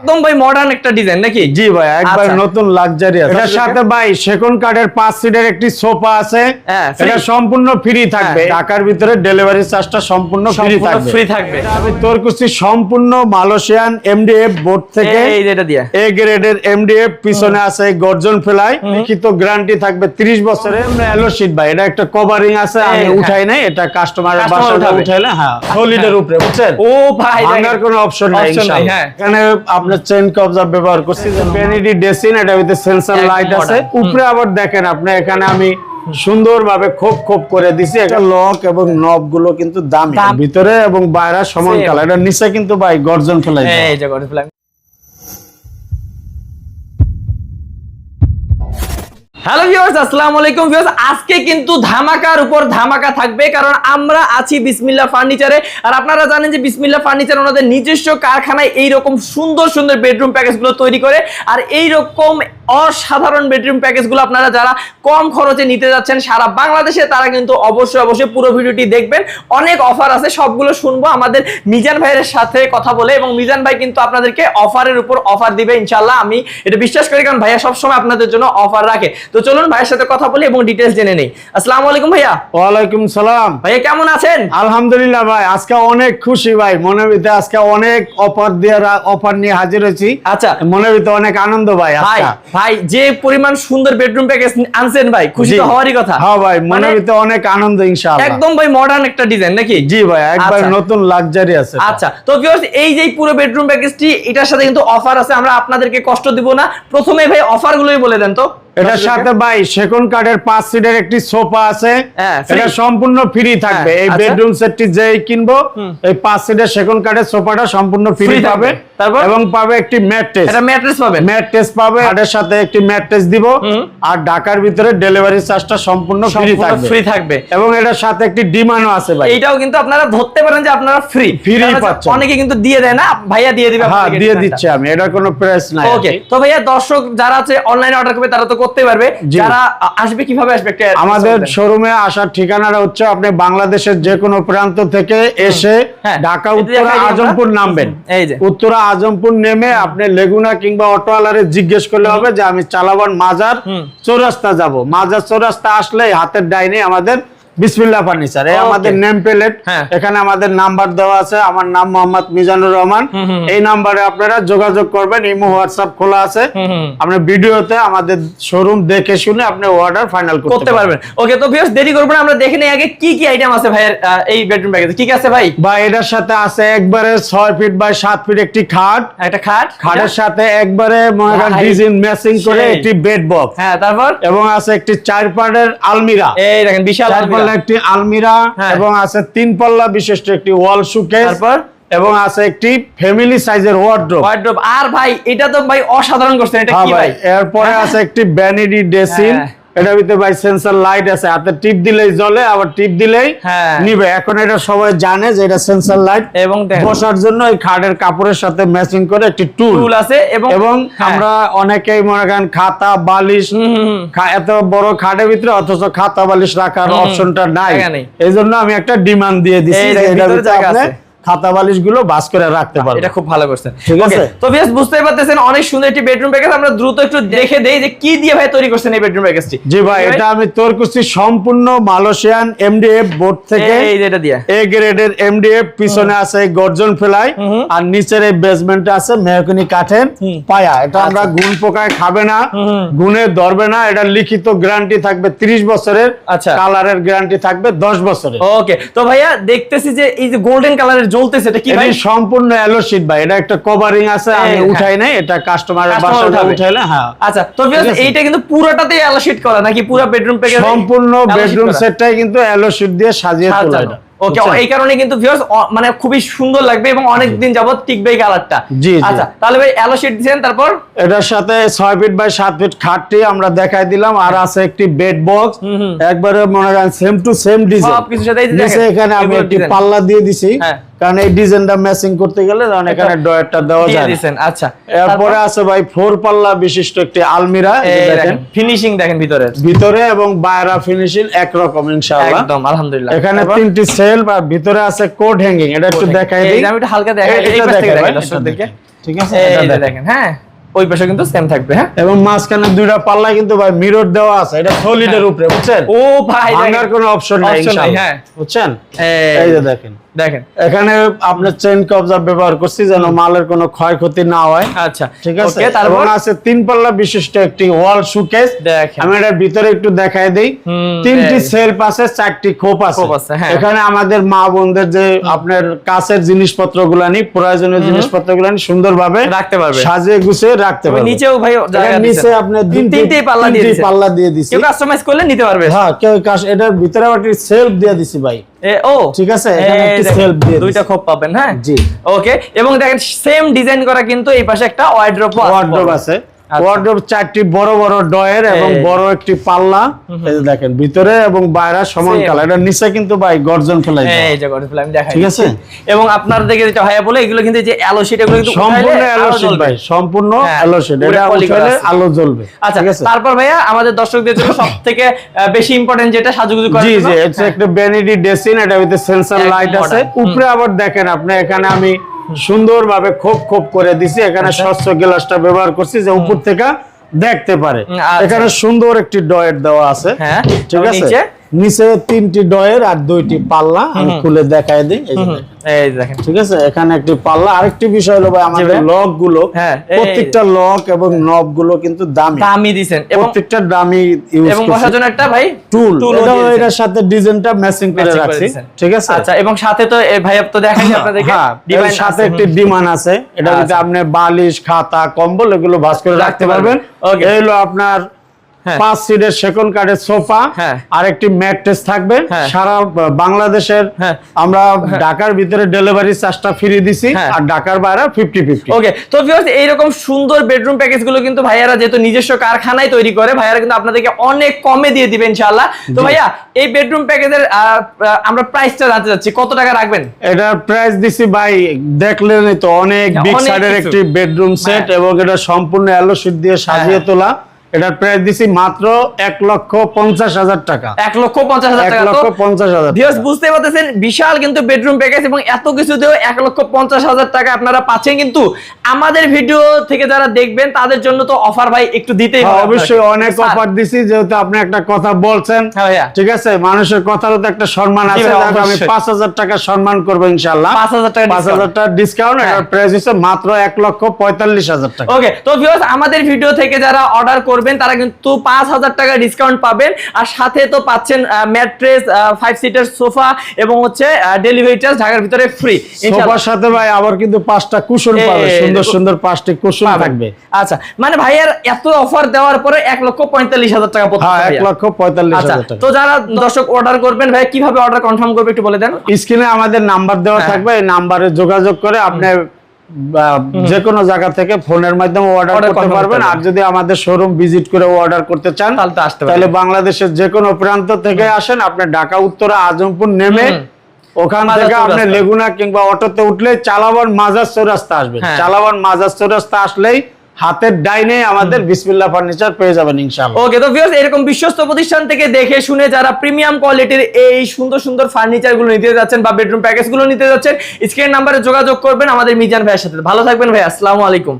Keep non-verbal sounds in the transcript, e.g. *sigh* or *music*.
একদম ভাই মডার্ন একটা ডিজাইন নাকি? জি ভাই একবার আচ্ছা। নতুন লাক্সারি আছে। এটার সাথে ভাই সেকন্ড কার্ডের পাঁচ সিটের একটি সোফা আছে। হ্যাঁ, এটা সম্পূর্ণ ফ্রি থাকবে। হ্যাঁ। ঢাকার ভিতরে ডেলিভারি চার্জটা সম্পূর্ণ ফ্রি থাকবে। ফ্রি থাকবে। আমি সম্পূর্ণ মালয়েশিয়ান এমডিএফ বোর্ড থেকে এই যেটা দিয়ে। এ গ্রেডের এমডিএফ পিছনে আছে গর্জন ফেলাই। লিখিত গ্যারান্টি থাকবে 30 বছরের এলো শীট ভাই। এটা একটা কভারিং আছে আমি উঠাই নাই। এটা বাসায় উঠাবে। উঠাইলে হ্যাঁ সলিডের উপরে বুঝছেন? ও ভাই ভাঙার কোনো অপশন নাই ইনশাআল্লাহ। হ্যাঁ। এখানে আপনার চেন কবজার ব্যবহার করছি ভ্যানিটি ডেসিন এটা ভিতরে সেন্সর লাইট আছে। উপরে আবার দেখেন আপনি এখানে আমি সুন্দরভাবে খোপ খোপ করে দিছি। এটা লক এবং নবগুলো কিন্তু দামি। ভিতরে এবং বাইরে সমান। কালার এটা নিচে কিন্তু ভাই গর্জন ফেলাই এই যে করে ফেলাম হ্যালো ভিউয়ার্স আসসালামু আলাইকুম ভিউয়ার্স আজকে কিন্তু ধামাকার উপর ধামাকা থাকবে কারণ আমরা আছি বিসমিল্লাহ ফার্নিচারে আর আপনারা জানেন যে বিসমিল্লাহ ফার্নিচার ওনাদের নিজস্ব কারখানায় এই রকম সুন্দর সুন্দর বেডরুম প্যাকেজগুলো তৈরি করে। আর এই রকম অসাধারণ বেডরুম প্যাকেজগুলো আপনারা যারা কম খরচে নিতে যাচ্ছেন সারা বাংলাদেশে, তারা কিন্তু অবশ্যই অবশ্যই পুরো ভিডিওটি দেখবেন। অনেক অফার আছে, সবগুলো শুনব। আমাদের মিজান ভাইয়ের সাথে কথা বলে এবং মিজান ভাই কিন্তু আপনাদেরকে অফারের উপর অফার দিবে ইনশাল্লাহ আমি এটা বিশ্বাস করি, কারণ ভাইয়া সবসময় আপনাদের জন্য অফার রাখে। তো চলুন ভাইয়ের সাথে কথা বলি এবং ডিটেলস জেনে নেই। আসসালামু আলাইকুম ভাইয়া। ওয়ালাইকুম সালাম। ভাইয়া কেমন আছেন? আলহামদুলিল্লাহ ভাই আজকে অনেক খুশি ভাই মনের ভিতরে আজকে অনেক অফার দিয়ে অফার নিয়ে হাজির হয়েছি। আচ্ছা। মনের ভিতরে অনেক আনন্দ ভাই ভাই ভাই যে পরিমাণ সুন্দর বেডরুম প্যাকেজ আনছেন ভাই খুশি তো হওয়ারই কথা। হ্যাঁ ভাই মনের মানে ভিতরে অনেক আনন্দ ইনশাআল্লাহ। একদম ভাই মডার্ন একটা ডিজাইন নাকি? জি ভাই একবার আচ্ছা। নতুন লাক্সারি আছে আচ্ছা তো ভিউয়ার্স এই যে পুরো বেডরুম প্যাকেজটি এটার সাথে কিন্তু অফার আছে আমরা আপনাদেরকে কষ্ট দিব না। প্রথমে ভাই অফার গুলোই বলে দেন তো। এটার সাথে ভাই সেকন্ড কার্ডের পাঁচ সিটের একটি সোফা আছে। হ্যাঁ, এটা সম্পূর্ণ ফ্রি থাকবে। হ্যাঁ, এই আচ্ছা। বেডরুম সেটটি যেই কিনবো এই পাঁচ সিটের সেকন্ড কার্ডের সোফাটা সম্পূর্ণ ফ্রি। পাবে। তারপর? এবং পাবে একটি ম্যাট্রেস এটা ম্যাট্রেস পাবেন ম্যাট্রেস পাবে খাটের সাথে একটি ম্যাট্রেস দিব। আর ঢাকার ভিতরে ডেলিভারি চার্জটা সম্পূর্ণ ফ্রি থাকবে। ফ্রি থাকবে। এবং এটার সাথে একটি ডিমান্ডও আছে ভাই। এইটাও কিন্তু আপনারা ধরতে পারেন যে আপনারা ফ্রি Free পাচ্ছেন। অনেকে কিন্তু দিয়ে দেয় না ভাইয়া দিয়ে দিবে হ্যাঁ দিয়ে দিচ্ছি আমি এটার কোনো প্রাইস নাই ওকে তো ভাইয়া দর্শক যারা আছে অনলাইনে অর্ডার করবে তারা তো করতে পারবে। যারা আসবে কীভাবে আসবে আমাদের। শোরুমে আসার ঠিকানাটা হচ্ছে আপনি বাংলাদেশের যে কোনো প্রান্ত থেকে এসে হ্যাঁ, ঢাকা এটা উত্তরা। আজমপুর নামবেন। এই যে। উত্তরা আজমপুর নেমে আপনি লেগুনা কিংবা অটোওয়ালারে জিজ্ঞেস করলে হবে যে আমি চালাবান মাজার। চৌরাস্তা যাব মাজার চৌরাস্তা আসলে হাতের ডাইনে আমাদের বিসমিল্লাহ ফার্নিচার এই আমাদের নেম প্লেট হ্যাঁ। এখানে আমাদের নাম্বার দেওয়া আছে আমার নাম মোহাম্মদ মিজানুর রহমান। হুম, হুম। এই নাম্বারে আপনারা যোগাযোগ করবেন ইমো হোয়াটসঅ্যাপ খোলা আছে। আপনার ভিডিওতে আমাদের শোরুম দেখে শুনে আপনি অর্ডার ফাইনাল করতে পারবেন। ওকে তো ভিউয়ার্স দেরি করব না আমরা দেখে নেই আগে কি কি আইটেম আছে ভাইয়ের এই বেডরুম প্যাকেজে কি কি আছে ভাই? বা এটার সাথে আছে একবারে ছয় ফিট বাই সাত ফিট একটি খাট। একটা খাট খাটের সাথে একবারে মনে করেন ডিজাইন ম্যাচিং করে একটি বেড বক্স হ্যাঁ তারপর? এবং আছে একটি চার পাটের আলমিরা। এই দেখেন বিশাল আলমিরা। একটি আলমিরা হ্যাঁ। এবং আছে তিন পাল্লা বিশিষ্ট একটি ওয়াল সুকেস তারপর? এবং আছে একটি ফ্যামিলি সাইজের ওয়ার্ড্রোব ওয়ার্ড্রোব আর ভাই এটা তো ভাই অসাধারণ করছেন এটা কি ভাই এরপরে আছে একটি ভ্যানিটি হ্যাঁ। এটার ভিতরে ভাই সেন্সর লাইট আছে। হাতে টিপ দিলেই জ্বলে আবার টিপ দিলেই হ্যাঁ। নিবে। এখন এটা সবাই জানে যে এটা সেন্সর লাইট এবং বসার জন্য এই খাটের কাপড়ের সাথে ম্যাচিং করে একটি টুল টুল আছে এবং হ্যাঁ। আমরা অনেকেই মনে করেন খাতা বালিশ এত বড় খাটের ভিতরে অথচ খাতা বালিশ রাখার অপশনটা নাই। এই জন্য আমি একটা ডিমান্ড দিয়ে দিচ্ছি খাতা বালিশগুলো বাস করে রাখতে পারবেন এটা খুব ভালো করছেন। ঠিক আছে? তো ভিউয়ার্স বুঝতেই পারতেছেন অনেক সুন্দর একটি বেডরুম প্যাকেজ আমরা দ্রুত একটু দেখে দেই যে কি দিয়ে ভাই তৈরি করছেন এই বেডরুম প্যাকেজটি জি ভাই এটা আমি তোর করছি সম্পূর্ণ মালয়েশিয়ান এমডিএফ বোর্ড থেকে। এই দিয়ে। এ গ্রেডের এমডিএফ পিছনে আছে গর্জন ফেলাই আর নিচের এই বেসমেন্টে আছে মেহগনি কাঠের পায়া। এটা আমরা গুণ পোকায় খাবে না। গুণে ধরবে না। এটা লিখিত গ্যারান্টি থাকবে 30 বছরের আচ্ছা। কালারের গ্যারান্টি থাকবে 10 বছরের। ওকে তো ভাইয়া দেখতেছি যে এই যে গোল্ডেন কালারের জ্বলতেছে এটা কি ভাই? সম্পূর্ণ এলো শীট ভাই। এটা একটা কভারিং আছে আমি উঠাই নাই এটা কাস্টমারের Customer উঠাইলে হ্যাঁ। আচ্ছা তো ভিউয়ার্স এইটা কিন্তু পুরোটাতেই আলো শিট করা নাকি পুরো বেডরুম প্যাকেজ সম্পূর্ণ বেডরুম সেটটাই কিন্তু এলো শীট দিয়ে সাজিয়ে তোলা এটা। ওকে এই কারণে কিন্তু ভিউয়ার্স মানে খুবই সুন্দর লাগবে এবং অনেক দিন যাবত টিকবে কালারটা জি। আচ্ছা তাহলে ভাই শিট দিয়েছেন তারপর? এটার সাথে ছয় ফিট বাই সাত ফিট খাটটি আমরা দেখাই দিলাম আর আছে একটি বেড বক্স। একবারে মনে করেন সেম টু সেম ডিজাইন সবকিছুর সাথে এখানে আমি একটি পাল্লা দিয়ে দিছি। হ্যাঁ। কারণ এই ডিজাইনটা ম্যাচিং করতে গেলে তখন এখানে ডয়ারটা দেওয়া যায় দিয়েছেন আচ্ছা। এরপরে আছে ভাই ফোর পাল্লা বিশিষ্ট একটি আলমিরা দেখেন। ফিনিশিং দেখেন ভিতরে। ভিতরে এবং বাইরা ফিনিশিং একরকম ইনশাআল্লাহ। একদম আলহামদুলিল্লাহ। এখানে তিনটি সেল আর ভিতরে আছে কোড হ্যাঙ্গিং এটা একটু দেখাই দিই। আমি একটু হালকা দেখাই এটা ভাই, দর্শকদেরকে। ঠিক আছে এটা দেখেন। দেখেন হ্যাঁ ওই পাশে কিন্তু সেম থাকবে হ্যাঁ। এবং মাঝখানে দুইটা পাল্লা কিন্তু ভাই মিরর দেওয়া আছে এটা সলিডের উপরে বুঝছেন? ও ভাই ভাঙার কোনো অপশন নাই ইনশাআল্লাহ। হ্যাঁ। বুঝছেন? এই এই যে দেখেন। দেখেন। এখানে আপনার চেন কবজা ব্যবহার করছি যেন মালের কোনো ক্ষয়ক্ষতি না হয়। আচ্ছা ঠিক আছে? তারপর? আছে তিন পাল্লা বিশিষ্ট একটি ওয়াল সুকেস দেখেন। আমি এটার ভিতরে একটু দেই। তিনটি সেলফ আছে চারটি খোপ আছে। হ্যাঁ। এখানে আমাদের মা বোনদের যে আপনার কাছের জিনিসপত্র গুলানি প্রয়োজনীয় জিনিসপত্র গুলানি সুন্দরভাবে রাখতে পারবে। সাজিয়ে গুছিয়ে রাখতে পারবে। নিচেও ভাই নিচে দিছেন। আপনি তিনটি পাল্লা দিয়ে পাল্লা দিয়ে দিছি। কেউ কাস্টমাইজ করলে নিতে পারবে। হ্যাঁ কেউ এটার ভিতরে আবার সেলফ দিয়ে দিছি ভাই। ও ঠিক আছে, এখানে এই একটি দেখেন, দিয়ে দুইটা খোপ পাবেন হ্যাঁ জি। ওকে এবং দেখেন সেম ডিজাইন করা কিন্তু এই পাশে একটা ওয়ার্ড্রপ আছে। ওয়ার্ডরোব চারটি বড় বড় ডয়ের এবং বড় একটি পাল্লা। এই যে দেখেন ভিতরে এবং বাইরে সমান. এটা নিচে কিন্তু ভাই গর্জন ফেলাই এই যে গড়ে ফেলে আমি দেখাই ঠিক আছে? এবং আপনার দেখে যেটা ভাইয়া বলে এগুলো কিন্তু যে অ্যালো শিট এগুলো কিন্তু সম্পূর্ণ আলো আলো ভাই সম্পূর্ণ হ্যাঁ, আলো sheet। এটা করা। আলো জ্বলবে। আচ্ছা তারপর ভাইয়া আমাদের দর্শকদের জন্য *coughs* সব থেকে বেশি ইম্পর্টেন্ট যেটা সাজুগুজু করার জি জি এটা একটা ভ্যানিটি ডেসিন এটা ভিতরে সেন্সর লাইট আছে। উপরে আবার দেখেন আপনি এখানে আমি সুন্দরভাবে খোপ খোপ করে দিছি। এখানে আচ্ছা। স্বচ্ছ গ্লাসটা ব্যবহার করছি যে উপর থেকে দেখতে পারে। আচ্ছা। এখানে সুন্দর একটি ডয়েট দেওয়া আছে। হ্যাঁ, ঠিক আছে? নিচে? তিনটি ডয়ের আর দুইটি পাল্লা। আমি খুলে দেখাই দিই এই দেখেন। ঠিক আছে? এখানে একটি পাল্লা। আরেকটি বিষয় হলো ভাই আমাদের লকগুলো হ্যাঁ, প্রত্যেকটা লক এবং নবগুলো কিন্তু দামি। দামি প্রত্যেকটা দামি ইউজ এবং বসার জন্য একটা ভাই টুল। এটার সাথে ডিজাইনটা ম্যাচিং করে রাখছি। ঠিক আছে? আচ্ছা এবং সাথে তো এ ভাইয়া তো আপনাদেরকে। হ্যাঁ ডিভাইন সাথে একটি ডিমান আছে। এটা যদি আচ্ছা। আপনি বালিশ খাতা কম্বল এগুলো ভাঁজ করে রাখতে পারবেন। এই হলো আপনার হ্যাঁ। পাঁচ সিটের সেকেন্ড কার্ডের সোফা হ্যাঁ। আর একটি ম্যাট্রেস থাকবে হ্যাঁ। সারা বাংলাদেশের হ্যাঁ। আমরা ঢাকার ভিতরে ডেলিভারি চার্জটা ফ্রি দিছি হ্যাঁ। আর ঢাকার বাইরে ফিফটি ফিফটি ওকে তো ভিউয়ার্স এইরকম সুন্দর বেডরুম প্যাকেজগুলো কিন্তু ভাইয়ারা যেহেতু নিজস্ব কারখানায় তৈরি করে ভাইয়ারা কিন্তু আপনাদেরকে অনেক কমে দিয়ে দিবেন ইনশাআল্লাহ তো ভাইয়া এই বেডরুম প্যাকেজের আমরা প্রাইসটা জানতে চাচ্ছি কত টাকা রাখবেন এটার প্রাইস দিছি ভাই দেখলেনই তো অনেক হ্যাঁ, বিগ সাইডের একটি বেডরুম সেট হ্যাঁ। এবং এটা সম্পূর্ণ অ্যালো শীট দিয়ে সাজিয়ে হ্যাঁ। তোলা এটার প্রাইস দিছি মাত্র এক লক্ষ পঞ্চাশ হাজার টাকা। এক লক্ষ পঞ্চাশ হাজার টাকা। লক্ষ পঞ্চাশ হাজার বুঝতে পারতেছেন বিশাল কিন্তু বেডরুম প্যাকেজ এবং এত কিছু দিয়েও এক লক্ষ পঞ্চাশ হাজার টাকা আপনারা পাচ্ছেন। কিন্তু আমাদের ভিডিও থেকে যারা দেখবেন তাদের জন্য তো অফার ভাই একটু দিতেই হ্যাঁ, অবশ্যই অনেক অফার দিছি যেহেতু আপনি একটা কথা বলছেন হ্যাঁ ঠিক আছে? মানুষের কথারও তো একটা সম্মান আছে আমি পাঁচ হাজার টাকা সম্মান করব ইনশাল্লাহ পাঁচ হাজার টাকা পাঁচ হাজার টাকা ডিসকাউন্ট হ্যাঁ। এটার প্রাইস হচ্ছে মাত্র এক লক্ষ পঁয়তাল্লিশ হাজার টাকা। ওকে তো ভিউয়ার্স আমাদের ভিডিও থেকে যারা অর্ডার করবেন তারা কিন্তু পাঁচ হাজার টাকা ডিসকাউন্ট পাবেন। আর সাথে তো পাচ্ছেন ম্যাট্রেস ফাইভ সিটার সোফা এবং হচ্ছে ডেলিভারি চার্জ ঢাকার ভিতরে ফ্রি সোফার সাথে ভাই আবার কিন্তু পাঁচটা কুশন পাবে। সুন্দর সুন্দর পাঁচটি কুশন থাকবে। আচ্ছা মানে ভাইয়ার এত অফার দেওয়ার পরে এক লক্ষ পঁয়তাল্লিশ হাজার টাকা হ্যাঁ এক লক্ষ পঁয়তাল্লিশ আচ্ছা হাজার টাকা। তো যারা দর্শক অর্ডার করবেন ভাই কীভাবে অর্ডার কনফার্ম করবে একটু বলে দেন? স্ক্রিনে আমাদের নাম্বার দেওয়া হ্যাঁ। থাকবে এই নাম্বারে যোগাযোগ করে আপনি যে কোনো জায়গা থেকে ফোনের মাধ্যমে অর্ডার করতে পারবেন। আর যদি আমাদের শোরুম ভিজিট করে অর্ডার করতে চান তাহলে আসতে তাহলে বাংলাদেশের যে কোনো প্রান্ত থেকে আসেন। আপনি ঢাকা উত্তরা আজমপুর নেমে। ওখান থেকে আপনি লেগুনা কিংবা অটোতে উঠলে চালাবান মাজার চৌরাস্তা আসবেন চালাবান মাজার চৌরাস্তা আসলেই হাতের ডাইনে আমাদের বিসমিল্লা ফার্নিচার পেয়ে যাবেন ইনশাআল্লাহ। ওকে তো ভিউয়ার্স এরকম বিশ্বস্ত প্রতিষ্ঠান থেকে দেখে শুনে যারা প্রিমিয়াম কোয়ালিটির এই সুন্দর সুন্দর ফার্নিচারগুলো নিতে যাচ্ছেন বা বেডরুম প্যাকেজগুলো নিতে যাচ্ছেন স্ক্রিন নাম্বারে যোগাযোগ করবেন আমাদের মিজান ভাইয়ের সাথে। ভালো থাকবেন ভাই আসসালামু আলাইকুম।